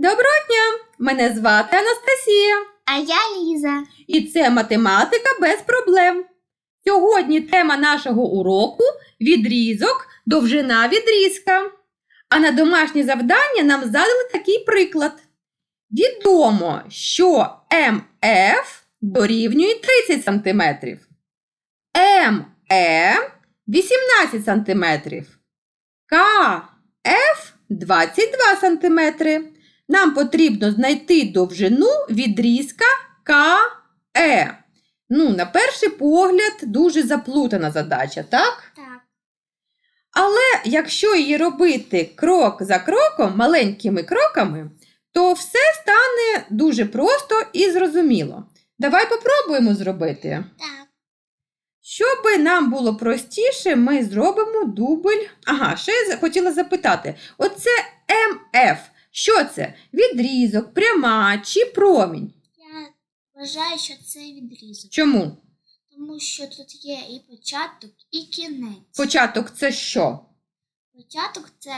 Доброго дня! Мене звати Анастасія, А я Ліза. і це математика без проблем. Сьогодні тема нашого уроку відрізок, довжина відрізка. А на домашнє завдання нам задали такий приклад. Відомо, що МФ дорівнює 30 см, МЕ 18 см, КФ 22 см. Нам потрібно знайти довжину відрізка КЕ. Ну, на перший погляд, дуже заплутана задача, так? Так. Але якщо її робити крок за кроком, маленькими кроками, то все стане дуже просто і зрозуміло. Давай попробуємо зробити. Так. Щоби нам було простіше, ми зробимо дубль. Ага, ще я хотіла запитати: оце МФ. Що це? Відрізок, пряма чи промінь? Я вважаю, що це відрізок. Чому? Тому що тут є і початок, і кінець. Початок це що? Початок це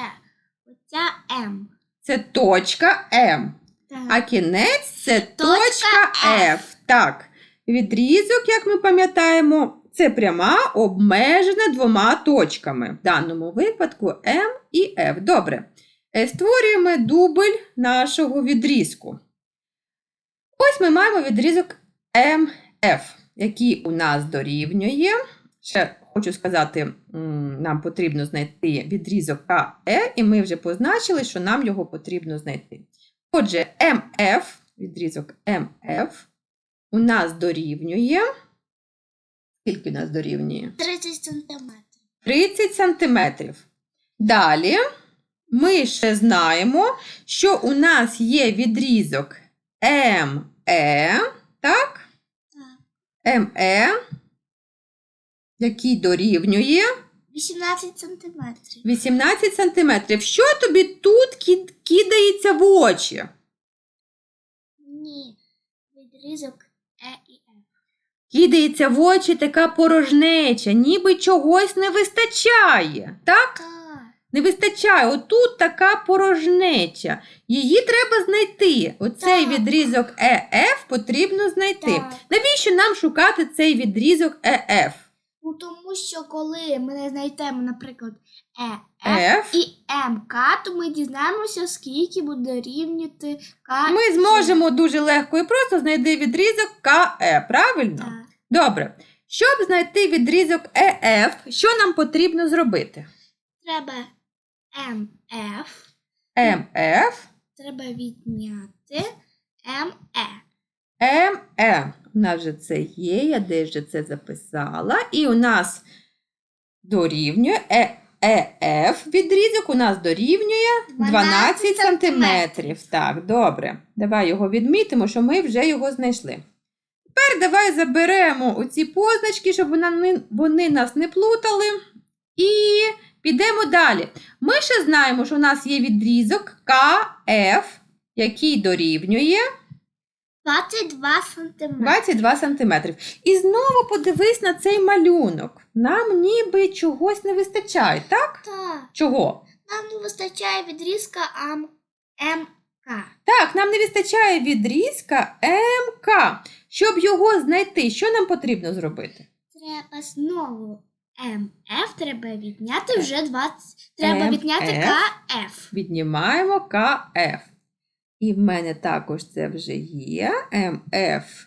оця М. Це точка М. Так. А кінець це точка Точка F. Так. Відрізок, як ми пам'ятаємо, це пряма обмежена двома точками. В даному випадку М і F. Добре. Е, Створюємо дубль нашого відрізку. Ось ми маємо відрізок МФ, який у нас дорівнює. Ще хочу сказати, нам потрібно знайти відрізок КЕ, і ми вже позначили, що нам його потрібно знайти. Отже, МФ, відрізок МФ, у нас дорівнює. Скільки у нас дорівнює? 30 сантиметрів. 30 сантиметрів. Далі ми ще знаємо, що у нас є відрізок МЕ, так? Так. МЕ, який дорівнює 18 сантиметрів. 18 сантиметрів. Що тобі тут ки- кидається в очі? Ні. Відрізок Е і Ф. Кидається в очі така порожнеча, ніби чогось не вистачає. Так? Так. Не вистачає. Отут така порожнеча. Її треба знайти. Оцей Так. відрізок ЕФ потрібно знайти. Так. Навіщо нам шукати цей відрізок ЕФ? Ну, тому що коли ми не знайдемо, наприклад, Е, F. Ф і МК, то ми дізнаємося, скільки буде рівняти К. Ми зможемо дуже легко і просто знайти відрізок КЕ, правильно? Так. Добре. Щоб знайти відрізок ЕФ, що нам потрібно зробити? Треба МФ, МФ, треба відняти МЕ. МЕ. У нас вже це є, я десь вже це записала. І у нас дорівнює Е- ЕФ відрізок у нас дорівнює 12 12 сантиметрів. Так, добре. Давай його відмітимо, що ми вже його знайшли. Тепер давай заберемо оці позначки, щоб вони нас не плутали. І підемо далі. Ми ще знаємо, що у нас є відрізок КФ, який дорівнює 22 сантиметри. 22 сантиметрів. І знову подивись на цей малюнок. Нам ніби чогось не вистачає, так? Так. Чого? Нам не вистачає відрізка МК. Так, нам не вистачає відрізка МК. Щоб його знайти, що нам потрібно зробити? Треба знову МФ, треба відняти вже 20. Треба МФ. відняти КФ. Віднімаємо КФ. І в мене також це вже є. МФ.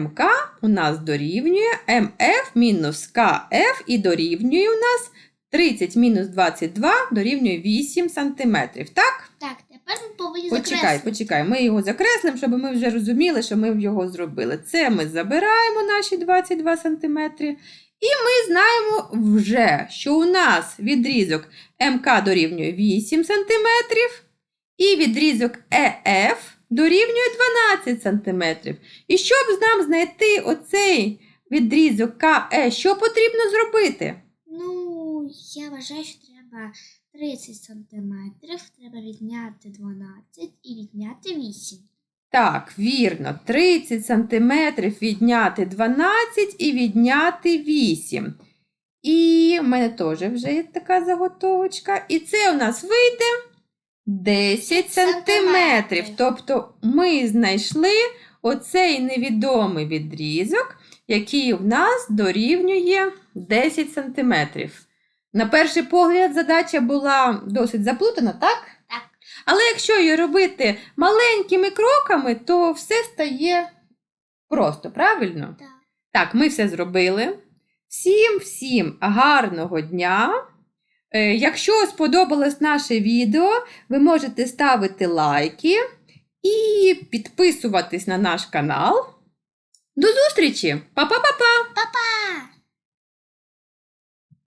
МК у нас дорівнює МФ мінус КФ і дорівнює у нас 30 мінус 22 дорівнює 8 сантиметрів. Так? Так, тепер ми повинні Почекай, закреслити. почекай. Ми його закреслимо, щоб ми вже розуміли, що ми його зробили. Це ми забираємо наші 22 сантиметри. І ми знаємо вже, що у нас відрізок МК дорівнює 8 сантиметрів, і відрізок ЕФ дорівнює 12 сантиметрів. І щоб нам знайти оцей відрізок КЕ, що потрібно зробити? Ну, я вважаю, що треба 30 сантиметрів, треба відняти 12 і відняти 8. Так, вірно, 30 сантиметрів відняти 12 і відняти 8. І в мене теж вже є така заготовочка. І це у нас вийде 10 Сантиметрів. сантиметрів. Тобто ми знайшли оцей невідомий відрізок, який в нас дорівнює 10 сантиметрів. На перший погляд задача була досить заплутана, так? Але якщо її робити маленькими кроками, то все стає просто, правильно? Так. Так, ми все зробили. Всім всім гарного дня! Е, Якщо сподобалось наше відео, ви можете ставити лайки і підписуватись на наш канал. До зустрічі! Па-па-па-па! Па-па!